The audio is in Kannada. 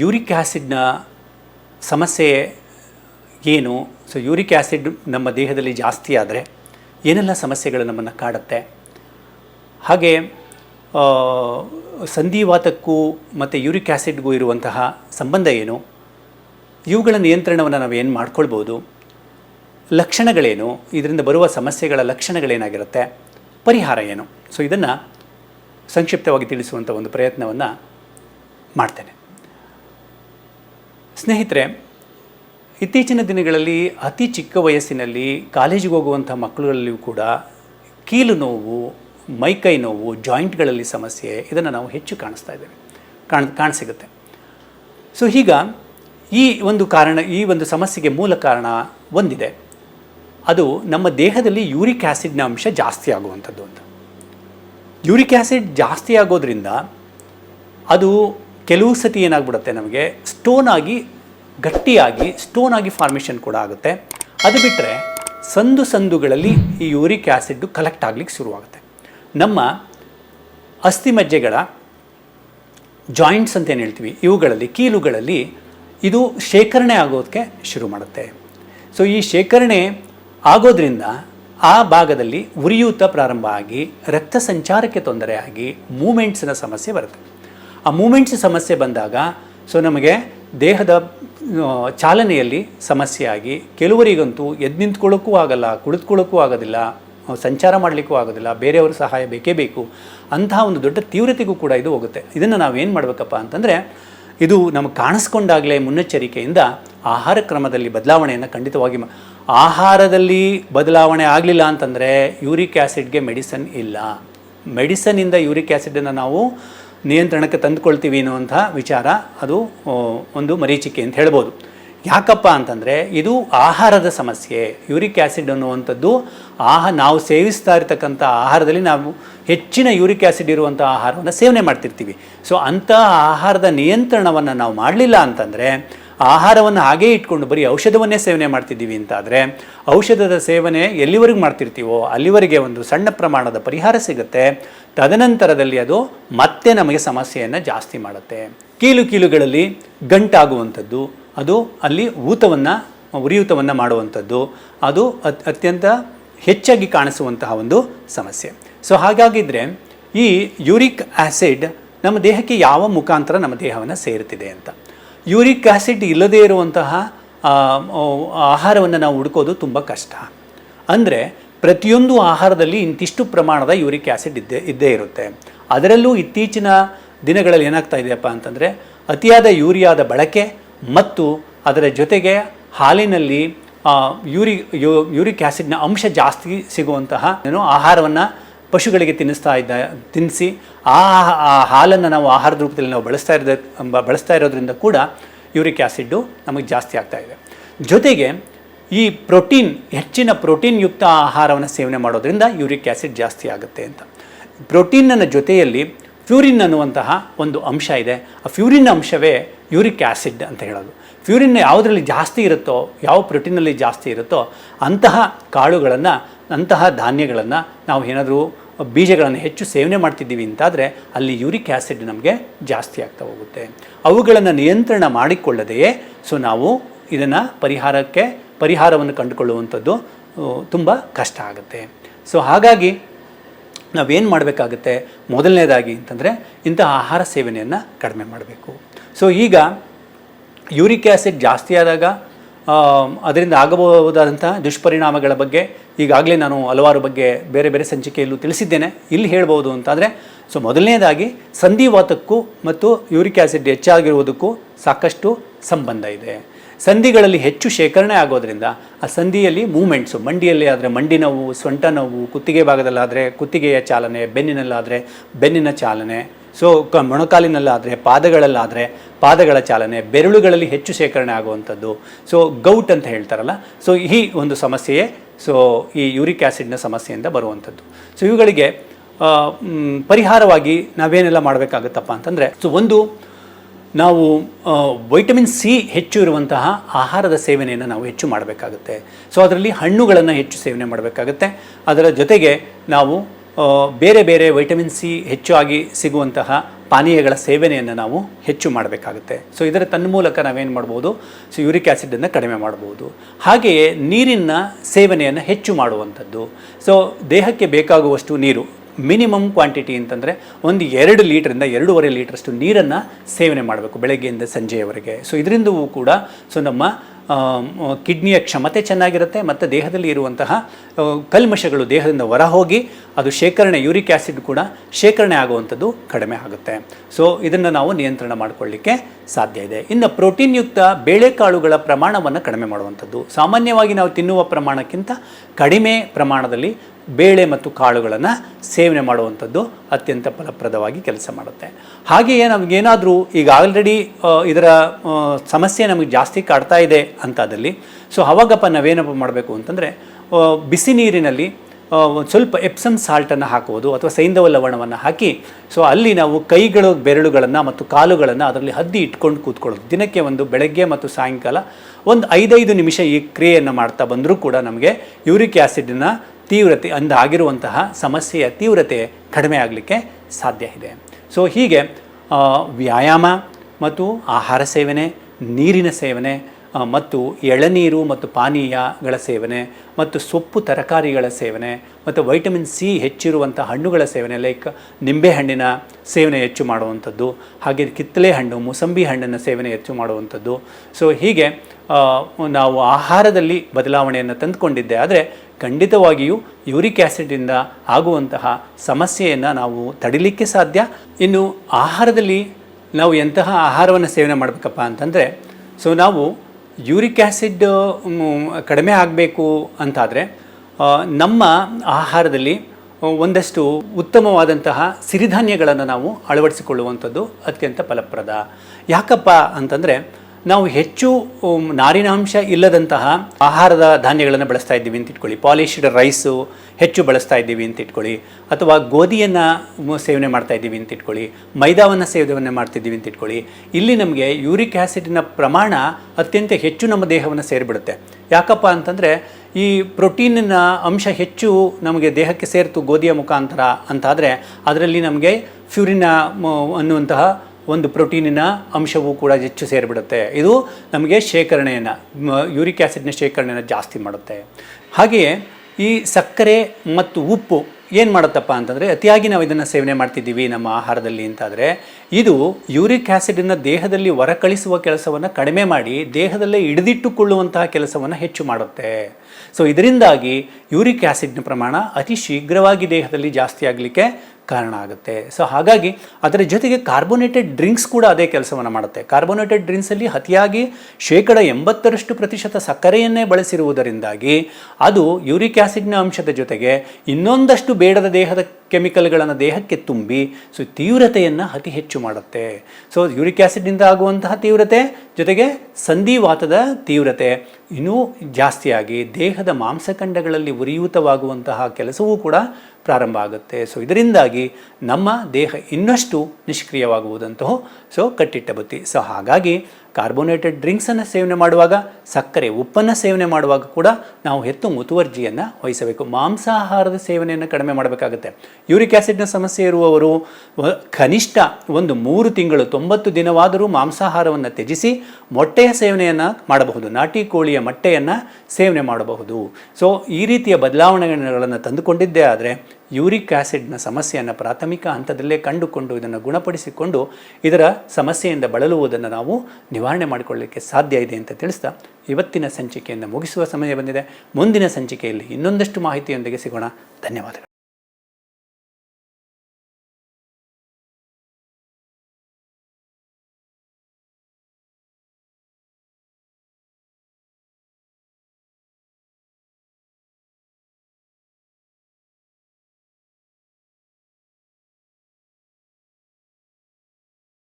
ಯೂರಿಕ್ ಆ್ಯಸಿಡ್ನ ಸಮಸ್ಯೆ ಏನು? ಸೊ ಯೂರಿಕ್ ಆ್ಯಸಿಡ್ ನಮ್ಮ ದೇಹದಲ್ಲಿ ಜಾಸ್ತಿ ಆದರೆ ಏನೆಲ್ಲ ಸಮಸ್ಯೆಗಳು ನಮ್ಮನ್ನು ಕಾಡುತ್ತೆ? ಹಾಗೆ ಸಂಧಿವಾತಕ್ಕೂ ಮತ್ತು ಯೂರಿಕ್ ಆ್ಯಸಿಡ್ಗೂ ಇರುವಂತಹ ಸಂಬಂಧ ಏನು? ಇವುಗಳ ನಿಯಂತ್ರಣವನ್ನು ನಾವು ಏನು ಮಾಡ್ಕೊಳ್ಬೋದು? ಲಕ್ಷಣಗಳೇನು? ಇದರಿಂದ ಬರುವ ಸಮಸ್ಯೆಗಳ ಲಕ್ಷಣಗಳೇನಾಗಿರುತ್ತೆ? ಪರಿಹಾರ ಏನು? ಸೊ ಇದನ್ನು ಸಂಕ್ಷಿಪ್ತವಾಗಿ ತಿಳಿಸುವಂಥ ಒಂದು ಪ್ರಯತ್ನವನ್ನು ಮಾಡ್ತೇನೆ. ಸ್ನೇಹಿತರೆ, ಇತ್ತೀಚಿನ ದಿನಗಳಲ್ಲಿ ಅತಿ ಚಿಕ್ಕ ವಯಸ್ಸಿನಲ್ಲಿ ಕಾಲೇಜಿಗೆ ಹೋಗುವಂಥ ಮಕ್ಕಳಲ್ಲಿಯೂ ಕೂಡ ಕೀಲು ನೋವು ಮೈಕೈ ನೋವು, ಜಾಯಿಂಟ್ಗಳಲ್ಲಿ ಸಮಸ್ಯೆ, ಇದನ್ನು ನಾವು ಹೆಚ್ಚು ಕಾಣಿಸ್ತಾ ಇದ್ದೇವೆ. ಕಾಣ್, ಕಾಣಸಿಗುತ್ತೆ. ಸೊ ಈಗ ಈ ಒಂದು ಕಾರಣ, ಈ ಒಂದು ಸಮಸ್ಯೆಗೆ ಮೂಲ ಕಾರಣ ಒಂದಿದೆ. ಅದು ನಮ್ಮ ದೇಹದಲ್ಲಿ ಯೂರಿಕ್ ಆ್ಯಸಿಡ್ನ ಅಂಶ ಜಾಸ್ತಿ ಆಗುವಂಥದ್ದು ಅಂತ. ಯೂರಿಕ್ ಆ್ಯಸಿಡ್ ಜಾಸ್ತಿ ಆಗೋದ್ರಿಂದ ಅದು ಕೆಲವು ಸತಿ ಏನಾಗ್ಬಿಡುತ್ತೆ ನಮಗೆ? ಸ್ಟೋನ್ ಆಗಿ, ಗಟ್ಟಿಯಾಗಿ ಸ್ಟೋನ್ ಆಗಿ ಫಾರ್ಮೇಷನ್ ಕೂಡ ಆಗುತ್ತೆ. ಅದು ಬಿಟ್ಟರೆ ಸಂದು ಸಂದುಗಳಲ್ಲಿ ಈ ಯೂರಿಕ್ ಆ್ಯಸಿಡ್ಡು ಕಲೆಕ್ಟ್ ಆಗಲಿಕ್ಕೆ ಶುರುವಾಗುತ್ತೆ. ನಮ್ಮ ಅಸ್ಥಿಮಜ್ಜೆಗಳ ಜಾಯಿಂಟ್ಸ್ ಅಂತ ಏನು ಹೇಳ್ತೀವಿ, ಇವುಗಳಲ್ಲಿ, ಕೀಲುಗಳಲ್ಲಿ ಇದು ಶೇಖರಣೆ ಆಗೋದಕ್ಕೆ ಶುರು ಮಾಡುತ್ತೆ. ಸೊ ಈ ಶೇಖರಣೆ ಆಗೋದ್ರಿಂದ ಆ ಭಾಗದಲ್ಲಿ ಉರಿಯೂತ ಪ್ರಾರಂಭ ಆಗಿ, ರಕ್ತ ಸಂಚಾರಕ್ಕೆ ತೊಂದರೆ ಆಗಿ ಮೂಮೆಂಟ್ಸಿನ ಸಮಸ್ಯೆ ಬರುತ್ತೆ. ಆ ಮೂಮೆಂಟ್ಸ್ ಸಮಸ್ಯೆ ಬಂದಾಗ, ಸೊ ನಮಗೆ ದೇಹದ ಚಾಲನೆಯಲ್ಲಿ ಸಮಸ್ಯೆ ಆಗಿ ಕೆಲವರಿಗಂತೂ ಎದ್ದು ನಿಂತ್ಕೊಳ್ಳೋಕ್ಕೂ ಆಗಲ್ಲ, ಕುಳಿತುಕೊಳ್ಳೋಕ್ಕೂ ಆಗೋದಿಲ್ಲ, ಸಂಚಾರ ಮಾಡಲಿಕ್ಕೂ ಆಗೋದಿಲ್ಲ, ಬೇರೆಯವ್ರ ಸಹಾಯ ಬೇಕೇ ಬೇಕು ಅಂತಹ ಒಂದು ದೊಡ್ಡ ತೀವ್ರತೆಗೂ ಕೂಡ ಇದು ಹೋಗುತ್ತೆ. ಇದನ್ನು ನಾವೇನು ಮಾಡಬೇಕಪ್ಪ ಅಂತಂದರೆ, ಇದು ನಮಗೆ ಕಾಣಿಸ್ಕೊಂಡಾಗಲೇ ಮುನ್ನೆಚ್ಚರಿಕೆಯಿಂದ ಆಹಾರ ಕ್ರಮದಲ್ಲಿ ಬದಲಾವಣೆಯನ್ನು ಖಂಡಿತವಾಗಿ ಆಹಾರದಲ್ಲಿ ಬದಲಾವಣೆ ಆಗಲಿಲ್ಲ ಅಂತಂದರೆ ಯೂರಿಕ್ ಆ್ಯಸಿಡ್ಗೆ ಮೆಡಿಸನ್ ಇಲ್ಲ. ಮೆಡಿಸನಿಂದ ಯೂರಿಕ್ ಆ್ಯಸಿಡನ್ನು ನಾವು ನಿಯಂತ್ರಣಕ್ಕೆ ತಂದುಕೊಳ್ತೀವಿ ಅನ್ನುವಂಥ ವಿಚಾರ ಅದು ಒಂದು ಮರೀಚಿಕೆ ಅಂತ ಹೇಳ್ಬೋದು. ಯಾಕಪ್ಪ ಅಂತಂದರೆ, ಇದು ಆಹಾರದ ಸಮಸ್ಯೆ. ಯೂರಿಕ್ ಆ್ಯಸಿಡ್ ಅನ್ನುವಂಥದ್ದು ಆಹ, ನಾವು ಸೇವಿಸ್ತಾ ಇರತಕ್ಕಂಥ ಆಹಾರದಲ್ಲಿ ನಾವು ಹೆಚ್ಚಿನ ಯೂರಿಕ್ ಆ್ಯಸಿಡ್ ಇರುವಂಥ ಆಹಾರವನ್ನು ಸೇವನೆ ಮಾಡ್ತಿರ್ತೀವಿ. ಸೊ, ಅಂತಹ ಆಹಾರದ ನಿಯಂತ್ರಣವನ್ನು ನಾವು ಮಾಡಲಿಲ್ಲ ಅಂತಂದರೆ ಆಹಾರವನ್ನು ಹಾಗೇ ಇಟ್ಕೊಂಡು ಬರೀ ಔಷಧವನ್ನೇ ಸೇವನೆ ಮಾಡ್ತಿದ್ದೀವಿ ಅಂತಾದರೆ, ಔಷಧದ ಸೇವನೆ ಎಲ್ಲಿವರೆಗೂ ಮಾಡ್ತಿರ್ತೀವೋ ಅಲ್ಲಿವರೆಗೆ ಒಂದು ಸಣ್ಣ ಪ್ರಮಾಣದ ಪರಿಹಾರ ಸಿಗುತ್ತೆ. ತದನಂತರದಲ್ಲಿ ಅದು ಮತ್ತೆ ನಮಗೆ ಸಮಸ್ಯೆಯನ್ನು ಜಾಸ್ತಿ ಮಾಡುತ್ತೆ. ಕೀಲು ಕೀಲುಗಳಲ್ಲಿ ಗಂಟಾಗುವಂಥದ್ದು, ಅದು ಅಲ್ಲಿ ಊತವನ್ನು, ಉರಿಯೂತವನ್ನು ಮಾಡುವಂಥದ್ದು, ಅದು ಅತ್, ಅತ್ಯಂತ ಹೆಚ್ಚಾಗಿ ಕಾಣಿಸುವಂತಹ ಒಂದು ಸಮಸ್ಯೆ. ಸೊ ಹಾಗಾಗಿದ್ದರೆ ಈ ಯೂರಿಕ್ ಆ್ಯಸಿಡ್ ನಮ್ಮ ದೇಹಕ್ಕೆ ಯಾವ ಮುಖಾಂತರ ನಮ್ಮ ದೇಹವನ್ನು ಸೇರುತ್ತಿದೆ ಅಂತ. ಯೂರಿಕ್ ಆ್ಯಸಿಡ್ ಇಲ್ಲದೇ ಇರುವಂತಹ ಆಹಾರವನ್ನು ನಾವು ಹುಡುಕೋದು ತುಂಬ ಕಷ್ಟ. ಅಂದರೆ ಪ್ರತಿಯೊಂದು ಆಹಾರದಲ್ಲಿ ಇಂತಿಷ್ಟು ಪ್ರಮಾಣದ ಯೂರಿಕ್ ಆ್ಯಸಿಡ್ ಇದ್ದೇ ಇದ್ದೇ ಇರುತ್ತೆ. ಅದರಲ್ಲೂ ಇತ್ತೀಚಿನ ದಿನಗಳಲ್ಲಿ ಏನಾಗ್ತಾ ಇದೆಯಪ್ಪ ಅಂತಂದರೆ, ಅತಿಯಾದ ಯೂರಿಯಾದ ಬಳಕೆ ಮತ್ತು ಅದರ ಜೊತೆಗೆ ಹಾಲಿನಲ್ಲಿ ಯೂರಿ ಯೂರಿಕ್ ಆ್ಯಸಿಡ್ನ ಅಂಶ ಜಾಸ್ತಿ ಸಿಗುವಂತಹ, ಏನು ಆಹಾರವನ್ನು ಪಶುಗಳಿಗೆ ತಿನ್ನಿಸ್ತಾ ಇದ್ದ, ತಿನ್ನಿಸಿ ಆ ಆ ಹಾಲನ್ನು ನಾವು ಆಹಾರದ ರೂಪದಲ್ಲಿ ನಾವು ಬಳಸ್ತಾ ಇರೋದ ಬಳಸ್ತಾ ಇರೋದ್ರಿಂದ ಕೂಡ ಯೂರಿಕ್ ಆ್ಯಸಿಡ್ಡು ನಮಗೆ ಜಾಸ್ತಿ ಆಗ್ತಾ ಇದೆ. ಜೊತೆಗೆ ಈ ಪ್ರೋಟೀನ್, ಹೆಚ್ಚಿನ ಪ್ರೋಟೀನ್ ಯುಕ್ತ ಆಹಾರವನ್ನು ಸೇವನೆ ಮಾಡೋದ್ರಿಂದ ಯೂರಿಕ್ ಆ್ಯಸಿಡ್ ಜಾಸ್ತಿ ಆಗುತ್ತೆ ಅಂತ. ಪ್ರೋಟೀನ್ನ ಜೊತೆಯಲ್ಲಿ ಫ್ಯೂರಿನ್ ಅನ್ನುವಂತಹ ಒಂದು ಅಂಶ ಇದೆ. ಆ ಫ್ಯೂರಿನ್ ಅಂಶವೇ ಯೂರಿಕ್ ಆ್ಯಸಿಡ್ ಅಂತ ಹೇಳೋದು. ಫ್ಯೂರಿನ್ ಯಾವುದರಲ್ಲಿ ಜಾಸ್ತಿ ಇರುತ್ತೋ, ಯಾವ ಪ್ರೋಟೀನಲ್ಲಿ ಜಾಸ್ತಿ ಇರುತ್ತೋ, ಅಂತಹ ಕಾಳುಗಳನ್ನು, ಅಂತಹ ಧಾನ್ಯಗಳನ್ನು ನಾವು ಏನಾದರೂ ಬೀಜಗಳನ್ನು ಹೆಚ್ಚು ಸೇವನೆ ಮಾಡ್ತಿದ್ದೀವಿ ಅಂತಾದರೆ ಅಲ್ಲಿ ಯೂರಿಕ್ ಆ್ಯಸಿಡ್ ನಮಗೆ ಜಾಸ್ತಿ ಆಗ್ತಾ ಹೋಗುತ್ತೆ. ಅವುಗಳನ್ನು ನಿಯಂತ್ರಣ ಮಾಡಿಕೊಳ್ಳದೆಯೇ, ಸೊ ನಾವು ಇದನ್ನು ಪರಿಹಾರಕ್ಕೆ, ಪರಿಹಾರವನ್ನು ಕಂಡುಕೊಳ್ಳುವಂಥದ್ದು ತುಂಬ ಕಷ್ಟ ಆಗುತ್ತೆ. ಸೊ ಹಾಗಾಗಿ ನಾವೇನು ಮಾಡಬೇಕಾಗುತ್ತೆ? ಮೊದಲನೇದಾಗಿ ಅಂತಂದರೆ ಇಂತಹ ಆಹಾರ ಸೇವನೆಯನ್ನು ಕಡಿಮೆ ಮಾಡಬೇಕು. ಸೊ ಈಗ ಯೂರಿಕ್ ಆ್ಯಸಿಡ್ ಜಾಸ್ತಿ ಆದಾಗ ಅದರಿಂದ ಆಗಬಹುದಾದಂಥ ದುಷ್ಪರಿಣಾಮಗಳ ಬಗ್ಗೆ ಈಗಾಗಲೇ ನಾನು ಹಲವಾರು ಬಗ್ಗೆ ಬೇರೆ ಬೇರೆ ಸಂಚಿಕೆಯಲ್ಲೂ ತಿಳಿಸಿದ್ದೇನೆ. ಇಲ್ಲಿ ಹೇಳ್ಬೋದು ಅಂತಂದರೆ, ಸೊ ಮೊದಲನೇದಾಗಿ ಸಂಧಿವಾತಕ್ಕೂ ಮತ್ತು ಯೂರಿಕ್ ಆ್ಯಸಿಡ್ ಹೆಚ್ಚಾಗಿರುವುದಕ್ಕೂ ಸಾಕಷ್ಟು ಸಂಬಂಧ ಇದೆ. ಸಂಧಿಗಳಲ್ಲಿ ಹೆಚ್ಚು ಶೇಖರಣೆ ಆಗೋದ್ರಿಂದ ಆ ಸಂಧಿಯಲ್ಲಿ ಮೂಮೆಂಟ್ಸು ಮಂಡಿಯಲ್ಲಿ ಆದರೆ ಮಂಡಿ ನೋವು ಸೊಂಟ ನೋವು, ಕುತ್ತಿಗೆ ಭಾಗದಲ್ಲಾದರೆ ಕುತ್ತಿಗೆಯ ಚಾಲನೆ, ಬೆನ್ನಿನಲ್ಲಾದರೆ ಬೆನ್ನಿನ ಚಾಲನೆ ಸೊ ಕ ಮೊಣಕಾಲಿನಲ್ಲಾದರೆ, ಪಾದಗಳಲ್ಲಾದರೆ, ಪಾದಗಳ ಚಾಲನೆ, ಬೆರಳುಗಳಲ್ಲಿ ಹೆಚ್ಚು ಶೇಖರಣೆ ಆಗುವಂಥದ್ದು. ಸೊ ಗೌಟ್ ಅಂತ ಹೇಳ್ತಾರಲ್ಲ ಸೊ ಈ ಒಂದು ಸಮಸ್ಯೆಯೇ ಸೊ ಈ ಯೂರಿಕ್ ಆ್ಯಸಿಡ್ನ ಸಮಸ್ಯೆಯಿಂದ ಬರುವಂಥದ್ದು. ಸೊ ಇವುಗಳಿಗೆ ಪರಿಹಾರವಾಗಿ ನಾವೇನೆಲ್ಲ ಮಾಡಬೇಕಾಗುತ್ತಪ್ಪ ಅಂತಂದರೆ ಸೊ ಒಂದು, ನಾವು ವೈಟಮಿನ್ ಸಿ ಹೆಚ್ಚು ಇರುವಂತಹ ಆಹಾರದ ಸೇವನೆಯನ್ನು ನಾವು ಹೆಚ್ಚು ಮಾಡಬೇಕಾಗುತ್ತೆ. ಸೊ ಅದರಲ್ಲಿ ಹಣ್ಣುಗಳನ್ನು ಹೆಚ್ಚು ಸೇವನೆ ಮಾಡಬೇಕಾಗುತ್ತೆ. ಅದರ ಜೊತೆಗೆ ನಾವು ಬೇರೆ ಬೇರೆ ವೈಟಮಿನ್ ಸಿ ಹೆಚ್ಚಾಗಿ ಸಿಗುವಂತಹ ಪಾನೀಯಗಳ ಸೇವನೆಯನ್ನು ನಾವು ಹೆಚ್ಚು ಮಾಡಬೇಕಾಗುತ್ತೆ. ಸೊ ಇದರ ತನ್ಮೂಲಕ ನಾವೇನು ಮಾಡ್ಬೋದು? ಸೊ ಯೂರಿಕ್ ಆ್ಯಸಿಡನ್ನು ಕಡಿಮೆ ಮಾಡ್ಬೋದು. ಹಾಗೆಯೇ ನೀರಿನ ಸೇವನೆಯನ್ನು ಹೆಚ್ಚು ಮಾಡುವಂಥದ್ದು. ಸೊ ದೇಹಕ್ಕೆ ಬೇಕಾಗುವಷ್ಟು ನೀರು, ಮಿನಿಮಮ್ ಕ್ವಾಂಟಿಟಿ ಅಂತಂದರೆ ಒಂದು ಎರಡು ಲೀಟ್ರಿಂದ ಎರಡೂವರೆ ಲೀಟ್ರಷ್ಟು ನೀರನ್ನು ಸೇವನೆ ಮಾಡಬೇಕು ಬೆಳಗ್ಗೆಯಿಂದ ಸಂಜೆಯವರೆಗೆ. ಸೊ ಇದರಿಂದವೂ ಕೂಡ ಸೊ ನಮ್ಮ ಕಿಡ್ನಿಯ ಕ್ಷಮತೆ ಚೆನ್ನಾಗಿರುತ್ತೆ, ಮತ್ತು ದೇಹದಲ್ಲಿ ಇರುವಂತಹ ಕಲ್ಮಶಗಳು ದೇಹದಿಂದ ಹೊರ ಹೋಗಿ ಅದು ಶೇಖರಣೆ, ಯೂರಿಕ್ ಆ್ಯಸಿಡ್ ಕೂಡ ಶೇಖರಣೆ ಆಗುವಂಥದ್ದು ಕಡಿಮೆ ಆಗುತ್ತೆ. ಸೊ ಇದನ್ನು ನಾವು ನಿಯಂತ್ರಣ ಮಾಡಿಕೊಳ್ಳಿಕ್ಕೆ ಸಾಧ್ಯ ಇದೆ. ಇನ್ನು ಪ್ರೋಟೀನ್ಯುಕ್ತ ಬೇಳೆಕಾಳುಗಳ ಪ್ರಮಾಣವನ್ನು ಕಡಿಮೆ ಮಾಡುವಂಥದ್ದು. ಸಾಮಾನ್ಯವಾಗಿ ನಾವು ತಿನ್ನುವ ಪ್ರಮಾಣಕ್ಕಿಂತ ಕಡಿಮೆ ಪ್ರಮಾಣದಲ್ಲಿ ಬೇಳೆ ಮತ್ತು ಕಾಳುಗಳನ್ನು ಸೇವನೆ ಮಾಡುವಂಥದ್ದು ಅತ್ಯಂತ ಫಲಪ್ರದವಾಗಿ ಕೆಲಸ ಮಾಡುತ್ತೆ. ಹಾಗೆಯೇ ನಮಗೇನಾದರೂ ಈಗ ಆಲ್ರೆಡಿ ಇದರ ಸಮಸ್ಯೆ ನಮಗೆ ಜಾಸ್ತಿ ಕಾಡ್ತಾ ಇದೆ ಅಂತಾದಲ್ಲಿ, ಸೊ ಅವಾಗಪ್ಪ ನಾವೇನಪ್ಪ ಮಾಡಬೇಕು ಅಂತಂದರೆ ಬಿಸಿ ನೀರಿನಲ್ಲಿ ಒಂದು ಸ್ವಲ್ಪ ಎಪ್ಸಮ್ ಸಾಲ್ಟನ್ನು ಹಾಕುವುದು ಅಥವಾ ಸೈಂಧವ ಲವಣವನ್ನು ಹಾಕಿ ಸೊ ಅಲ್ಲಿ ನಾವು ಕೈಗಳು, ಬೆರಳುಗಳನ್ನು ಮತ್ತು ಕಾಲುಗಳನ್ನು ಅದರಲ್ಲಿ ಹದ್ದಿ ಇಟ್ಕೊಂಡು ಕೂತ್ಕೊಳ್ಳೋದು. ದಿನಕ್ಕೆ ಒಂದು ಬೆಳಗ್ಗೆ ಮತ್ತು ಸಾಯಂಕಾಲ ಒಂದು ಐದೈದು ನಿಮಿಷ ಈ ಕ್ರಿಯೆಯನ್ನು ಮಾಡ್ತಾ ಬಂದರೂ ಕೂಡ ನಮಗೆ ಯೂರಿಕ್ ಆ್ಯಸಿಡ್ನ ತೀವ್ರತೆ ಅಂದಾಗಿರುವಂತಹ ಸಮಸ್ಯೆಯ ತೀವ್ರತೆ ಕಡಿಮೆ ಆಗಲಿಕ್ಕೆ ಸಾಧ್ಯ ಇದೆ. ಸೊ ಹೀಗೆ ವ್ಯಾಯಾಮ ಮತ್ತು ಆಹಾರ ಸೇವನೆ, ನೀರಿನ ಸೇವನೆ ಮತ್ತು ಎಳನೀರು ಮತ್ತು ಪಾನೀಯಗಳ ಸೇವನೆ, ಮತ್ತು ಸೊಪ್ಪು ತರಕಾರಿಗಳ ಸೇವನೆ, ಮತ್ತು ವೈಟಮಿನ್ ಸಿ ಹೆಚ್ಚಿರುವಂಥ ಹಣ್ಣುಗಳ ಸೇವನೆ ಲೈಕ್ ನಿಂಬೆಹಣ್ಣಿನ ಸೇವನೆ ಹೆಚ್ಚು ಮಾಡುವಂಥದ್ದು, ಹಾಗೆ ಕಿತ್ತಳೆ ಹಣ್ಣು, ಮೂಸಂಬಿ ಹಣ್ಣಿನ ಸೇವನೆ ಹೆಚ್ಚು ಮಾಡುವಂಥದ್ದು. ಸೊ ಹೀಗೆ ನಾವು ಆಹಾರದಲ್ಲಿ ಬದಲಾವಣೆಯನ್ನು ತಂದುಕೊಂಡಿದ್ದೆ. ಆದರೆ ಖಂಡಿತವಾಗಿಯೂ ಯೂರಿಕ್ ಆ್ಯಸಿಡಿಂದ ಆಗುವಂತಹ ಸಮಸ್ಯೆಯನ್ನು ನಾವು ತಡಿಲಿಕ್ಕೆ ಸಾಧ್ಯ. ಇನ್ನು ಆಹಾರದಲ್ಲಿ ನಾವು ಎಂತಹ ಆಹಾರವನ್ನು ಸೇವನೆ ಮಾಡಬೇಕಪ್ಪ ಅಂತಂದರೆ ಸೊ ನಾವು ಯೂರಿಕ್ ಆ್ಯಸಿಡ್ ಕಡಿಮೆ ಆಗಬೇಕು ಅಂತಾದರೆ ನಮ್ಮ ಆಹಾರದಲ್ಲಿ ಒಂದಷ್ಟು ಉತ್ತಮವಾದಂತಹ ಸಿರಿಧಾನ್ಯಗಳನ್ನು ನಾವು ಅಳವಡಿಸಿಕೊಳ್ಳುವಂಥದ್ದು ಅತ್ಯಂತ ಫಲಪ್ರದ. ಯಾಕಪ್ಪ ಅಂತಂದರೆ ನಾವು ಹೆಚ್ಚು ನಾರಿನಾಂಶ ಇಲ್ಲದಂತಹ ಆಹಾರದ ಧಾನ್ಯಗಳನ್ನು ಬಳಸ್ತಾ ಇದ್ದೀವಿ ಅಂತ ಇಟ್ಕೊಳ್ಳಿ. ಪಾಲಿಶ್ಡ್ ರೈಸು ಹೆಚ್ಚು ಬಳಸ್ತಾ ಇದ್ದೀವಿ ಅಂತ ಇಟ್ಕೊಳ್ಳಿ. ಅಥವಾ ಗೋಧಿಯನ್ನು ಸೇವನೆ ಮಾಡ್ತಾ ಇದ್ದೀವಿ ಅಂತ ಇಟ್ಕೊಳ್ಳಿ. ಮೈದಾವನ್ನು ಸೇವನೆ ಮಾಡ್ತಿದ್ದೀವಿ ಅಂತ ಇಟ್ಕೊಳ್ಳಿ. ಇಲ್ಲಿ ನಮಗೆ ಯೂರಿಕ್ ಆ್ಯಸಿಡಿನ ಪ್ರಮಾಣ ಅತ್ಯಂತ ಹೆಚ್ಚು ನಮ್ಮ ದೇಹವನ್ನು ಸೇರಿಬಿಡುತ್ತೆ. ಯಾಕಪ್ಪ ಅಂತಂದರೆ, ಈ ಪ್ರೋಟೀನಿನ ಅಂಶ ಹೆಚ್ಚು ನಮಗೆ ದೇಹಕ್ಕೆ ಸೇರ್ತು ಗೋಧಿಯ ಮುಖಾಂತರ ಅಂತಾದರೆ, ಅದರಲ್ಲಿ ನಮಗೆ ಫ್ಯೂರಿನ ಅನ್ನುವಂತಹ ಒಂದು ಪ್ರೋಟೀನಿನ ಅಂಶವೂ ಕೂಡ ಹೆಚ್ಚು ಸೇರಿಬಿಡುತ್ತೆ. ಇದು ನಮಗೆ ಶೇಖರಣೆಯನ್ನು ಯೂರಿಕ್ ಆ್ಯಸಿಡ್ನ ಶೇಖರಣೆಯನ್ನು ಜಾಸ್ತಿ ಮಾಡುತ್ತೆ. ಹಾಗೆಯೇ ಈ ಸಕ್ಕರೆ ಮತ್ತು ಉಪ್ಪು ಏನು ಮಾಡುತ್ತಪ್ಪ ಅಂತಂದರೆ, ಅತಿಯಾಗಿ ನಾವು ಇದನ್ನು ಸೇವನೆ ಮಾಡ್ತಿದ್ದೀವಿ ನಮ್ಮ ಆಹಾರದಲ್ಲಿ ಅಂತಾದರೆ, ಇದು ಯೂರಿಕ್ ಆ್ಯಸಿಡನ್ನು ದೇಹದಲ್ಲಿ ಹೊರಕಳಿಸುವ ಕೆಲಸವನ್ನು ಕಡಿಮೆ ಮಾಡಿ ದೇಹದಲ್ಲೇ ಹಿಡಿದಿಟ್ಟುಕೊಳ್ಳುವಂತಹ ಕೆಲಸವನ್ನು ಹೆಚ್ಚು ಮಾಡುತ್ತೆ. ಸೊ ಇದರಿಂದಾಗಿ ಯೂರಿಕ್ ಆ್ಯಸಿಡ್ನ ಪ್ರಮಾಣ ಅತಿ ಶೀಘ್ರವಾಗಿ ದೇಹದಲ್ಲಿ ಜಾಸ್ತಿ ಆಗಲಿಕ್ಕೆ ಕಾರಣ ಆಗುತ್ತೆ. ಸೊ ಹಾಗಾಗಿ ಅದರ ಜೊತೆಗೆ ಕಾರ್ಬೋನೇಟೆಡ್ ಡ್ರಿಂಕ್ಸ್ ಕೂಡ ಅದೇ ಕೆಲಸವನ್ನು ಮಾಡುತ್ತೆ. ಕಾರ್ಬೋನೇಟೆಡ್ ಡ್ರಿಂಕ್ಸಲ್ಲಿ ಅತಿಯಾಗಿ ಶೇಕಡ ಎಂಬತ್ತರಷ್ಟು ಪ್ರತಿಶತ ಸಕ್ಕರೆಯನ್ನೇ ಬಳಸಿರುವುದರಿಂದಾಗಿ ಅದು ಯೂರಿಕ್ ಆ್ಯಸಿಡ್ನ ಅಂಶದ ಜೊತೆಗೆ ಇನ್ನೊಂದಷ್ಟು ಬೇಡದ ದೇಹದ ಕೆಮಿಕಲ್ಗಳನ್ನು ದೇಹಕ್ಕೆ ತುಂಬಿ ಸೊ ತೀವ್ರತೆಯನ್ನು ಅತಿ ಹೆಚ್ಚು ಮಾಡುತ್ತೆ. ಸೊ ಯೂರಿಕ್ ಆ್ಯಸಿಡ್ನಿಂದ ಆಗುವಂತಹ ತೀವ್ರತೆ, ಜೊತೆಗೆ ಸಂಧಿವಾತದ ತೀವ್ರತೆ, ಇನ್ನೂ ಜಾಸ್ತಿಯಾಗಿ ದೇಹದ ಮಾಂಸಖಂಡಗಳಲ್ಲಿ ಉರಿಯೂತವಾಗುವಂತಹ ಕೆಲಸವೂ ಕೂಡ ಪ್ರಾರಂಭ ಆಗುತ್ತೆ. ಸೊ ಇದರಿಂದಾಗಿ ನಮ್ಮ ದೇಹ ಇನ್ನಷ್ಟು ನಿಷ್ಕ್ರಿಯವಾಗುವುದಂತಹ ಸೊ ಕಟ್ಟಿಟ್ಟ ಬುತ್ತಿ. ಸೊ ಹಾಗಾಗಿ ಕಾರ್ಬೋನೇಟೆಡ್ ಡ್ರಿಂಕ್ಸನ್ನು ಸೇವನೆ ಮಾಡುವಾಗ, ಸಕ್ಕರೆ ಉಪ್ಪನ್ನು ಸೇವನೆ ಮಾಡುವಾಗ ಕೂಡ ನಾವು ಹೆಚ್ಚು ಮುತುವರ್ಜಿಯನ್ನು ವಹಿಸಬೇಕು. ಮಾಂಸಾಹಾರದ ಸೇವನೆಯನ್ನು ಕಡಿಮೆ ಮಾಡಬೇಕಾಗುತ್ತೆ. ಯೂರಿಕ್ ಆ್ಯಸಿಡ್ನ ಸಮಸ್ಯೆ ಇರುವವರು ಕನಿಷ್ಠ ಒಂದು ಮೂರು ತಿಂಗಳು, ತೊಂಬತ್ತು ದಿನವಾದರೂ ಮಾಂಸಾಹಾರವನ್ನು ತ್ಯಜಿಸಿ ಮೊಟ್ಟೆಯ ಸೇವನೆಯನ್ನು ಮಾಡಬಹುದು. ನಾಟಿ ಕೋಳಿಯ ಮೊಟ್ಟೆಯನ್ನು ಸೇವನೆ ಮಾಡಬಹುದು. ಸೊ ಈ ರೀತಿಯ ಬದಲಾವಣೆಗಳನ್ನು ತಂದುಕೊಂಡಿದ್ದೇ ಆದರೆ ಯೂರಿಕ್ ಆ್ಯಸಿಡ್ನ ಸಮಸ್ಯೆಯನ್ನು ಪ್ರಾಥಮಿಕ ಹಂತದಲ್ಲೇ ಕಂಡುಕೊಂಡು ಇದನ್ನು ಗುಣಪಡಿಸಿಕೊಂಡು ಇದರ ಸಮಸ್ಯೆಯಿಂದ ಬಳಲುವುದನ್ನು ನಾವು ನಿವಾರಣೆ ಮಾಡಿಕೊಳ್ಳಲಿಕ್ಕೆ ಸಾಧ್ಯ ಇದೆ ಅಂತ ತಿಳಿಸ್ತಾ ಇವತ್ತಿನ ಸಂಚಿಕೆಯನ್ನು ಮುಗಿಸುವ ಸಮಯ ಬಂದಿದೆ. ಮುಂದಿನ ಸಂಚಿಕೆಯಲ್ಲಿ ಇನ್ನೊಂದಷ್ಟು ಮಾಹಿತಿಯೊಂದಿಗೆ ಸಿಗೋಣ. ಧನ್ಯವಾದಗಳು.